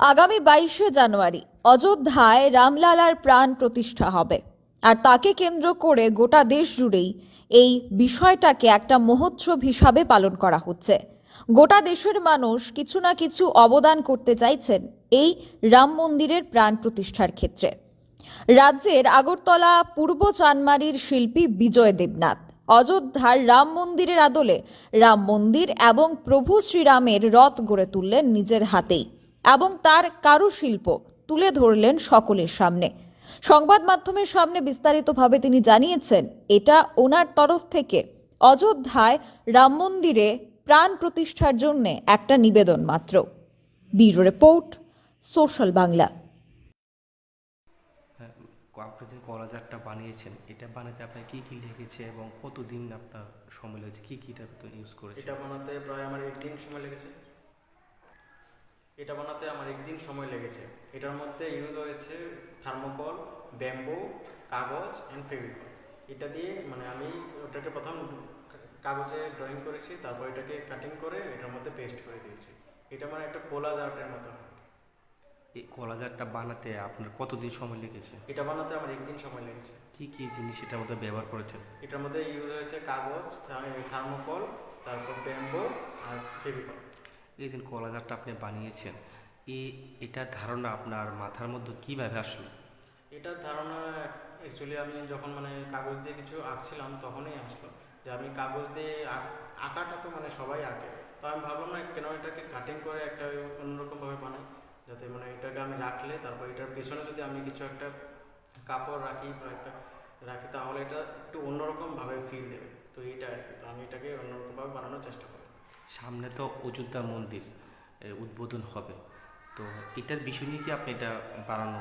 আগামী বাইশে জানুয়ারি অযোধ্যায় রামলালার প্রাণ প্রতিষ্ঠা হবে। আর তাকে কেন্দ্র করে গোটা দেশ জুড়েই এই বিষয়টাকে একটা মহোৎসব হিসাবে পালন করা হচ্ছে। গোটা দেশের মানুষ কিছু না কিছু অবদান করতে চাইছেন এই রাম মন্দিরের প্রাণ প্রতিষ্ঠার ক্ষেত্রে। রাজ্যের আগরতলা পূর্ব চানমারির শিল্পী বিজয় দেবনাথ, অযোধ্যার রাম মন্দিরের আদলে রাম মন্দির এবং প্রভু শ্রীরামের রথ গড়ে তুললেন নিজের হাতেই। এবং তার কারুশিল্প তুলে ধরলেন সকলের সামনে। সংবাদ মাধ্যমের সামনে বিস্তারিতভাবে তিনি জানিয়েছেন এটা ওনার তরফ থেকে অযোধ্যায় রাম মন্দিরে প্রাণ প্রতিষ্ঠার জন্য একটা নিবেদন মাত্র। Bureau report social Bangla. হ্যাঁ আপনি যে কলাজারটা বানিয়েছেন এটা বানাতে আপনার কী কী লেগেছে এবং কতদিন আপনার সময় লেগেছে কী কী এটা ইউজ করেছে এটা বানাতে প্রায় আমার একদিন সময় লেগেছে। এটা বানাতে আমার একদিন সময় লেগেছে। এটার মধ্যে ইউজ হয়েছে থার্মোকল ব্যাম্বু কাগজ অ্যান্ড ফেভিকল এটা দিয়ে মানে আমি ওটাকে প্রথম কাগজে ড্রয়িং করেছি তারপর এটাকে কাটিং করে এটার মধ্যে পেস্ট করে দিয়েছি। এটা মানে একটা কোলাজ আর্টের মতো। এই কলাজারটা বানাতে আপনার কতদিন সময় লেগেছে? এটা বানাতে আমার একদিন সময় লেগেছে। কী কী জিনিস এটার মধ্যে ব্যবহার করেছেন? এটার মধ্যে ইউজ হয়েছে কাগজ থার্মোকল তারপর ব্যাম্বু আর ফেভিকল এই যে কলাজারটা আপনি বানিয়েছেন, এই এটার ধারণা আপনার মাথার মধ্যে কীভাবে আসলো? এটার ধারণা অ্যাকচুয়ালি আমি যখন মানে কাগজ দিয়ে কিছু আঁকছিলাম তখনই আসলো। যে আমি কাগজ দিয়ে আঁকাটা তো মানে সবাই আঁকে। তো আমি ভাবলাম না, কেন এটাকে কাটিং করে একটা অন্যরকমভাবে বানাই? যাতে মানে এটাকে আমি রাখলে, তারপর এটার পেছনে যদি আমি কিছু একটা কাপড় রাখি বা একটা রাখি, তাহলে এটা একটু অন্যরকমভাবে ফিল দেবে। তো এটা আর কি। তো আমি এটাকে অন্যরকমভাবে বানানোর চেষ্টা করি। সামনে তো অযোধ্যা মন্দির উদ্বোধন হবে। তো এটার বিষয় নিয়ে কি আপনি এটা বানানো?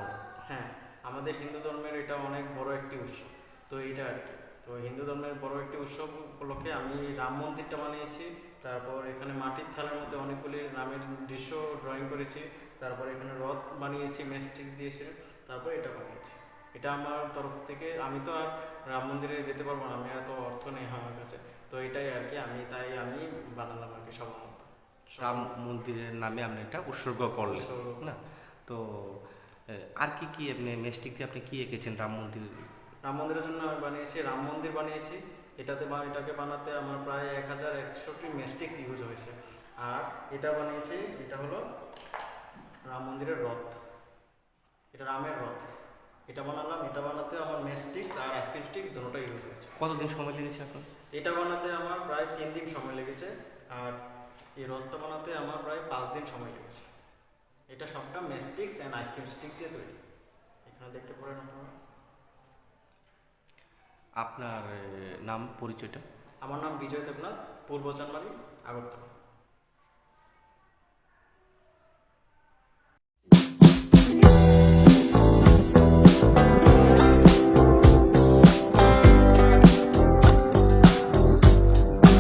হ্যাঁ আমাদের হিন্দু ধর্মের এটা অনেক বড় একটি উৎসব। তো এটা আর কি। তো হিন্দু ধর্মের বড় একটি উৎসব উপলক্ষে আমি রাম মন্দিরটা বানিয়েছি, তারপর এখানে মাটির থালার মধ্যে অনেকগুলি রামের দৃশ্য ড্রয়িং করেছি, তারপর এখানে রথ বানিয়েছি, ম্যাস্টিক্স দিয়েছে, তারপর এটা বানিয়েছি। এটা আমার তরফ থেকে আমি তো আর রাম মন্দিরে যেতে পারব না আমি আর তো অর্থ নেই আমার কাছে। তো এটাই আর কি আমি তাই আমি বানালাম আর কি সবার মতো রাম মন্দিরের নামে আপনি এটা উৎসর্গ করলেন। না? তো আর কি কি আপনি মেস্টিক দিয়ে আপনি কি এঁকেছেন রাম মন্দির? রাম মন্দিরের জন্য আমি বানিয়েছি রাম মন্দির বানিয়েছি। এটাতে বা এটাকে বানাতে আমার প্রায় এক হাজার একশোটি মেস্টিক্স ইউজ হয়েছে। আর এটা বানিয়েছি এটা হলো রাম মন্দিরের রথ। এটা রামের রথ। এটা বানালাম এটা বানাতে আমার মেস্টিক্স আর আইসক্রিম স্টিক্স দুটোটা ইউজ হয়েছে কতদিন সময় লেগেছে আপনার এটা বানাতে আমার প্রায় তিন দিন সময় লেগেছে আর এই রথটা বানাতে আমার প্রায় পাঁচ দিন সময় লেগেছে। এটা সবটা মেস্টিক্স অ্যান্ড আইসক্রিম স্টিক দিয়ে তৈরি। এখানে দেখতে পারেন আপনারা। আপনার নাম পরিচয়টা? আমার নাম বিজয় দেবনাথ পূর্ব চানবাড়ি Agartala.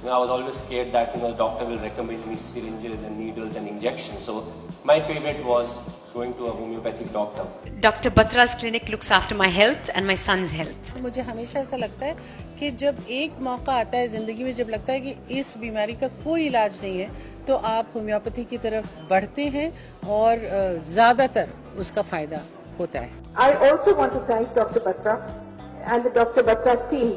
you know, I was always scared that you know the doctor will recommend me syringes and needles and injections. So my favorite was going to a homeopathic doctor. Dr. Batra's clinic looks after my health and my son's health. मुझे हमेशा ऐसा लगता है कि जब एक मौका आता है ज़िंदगी में जब लगता है कि इस बीमारी का कोई इलाज नहीं है तो आप होम्योपैथी की तरफ़ बढ़ते हैं और ज़्यादातर उसका फ़ायदा होता है I also want to thank Dr. Batra and the Dr. Batra team,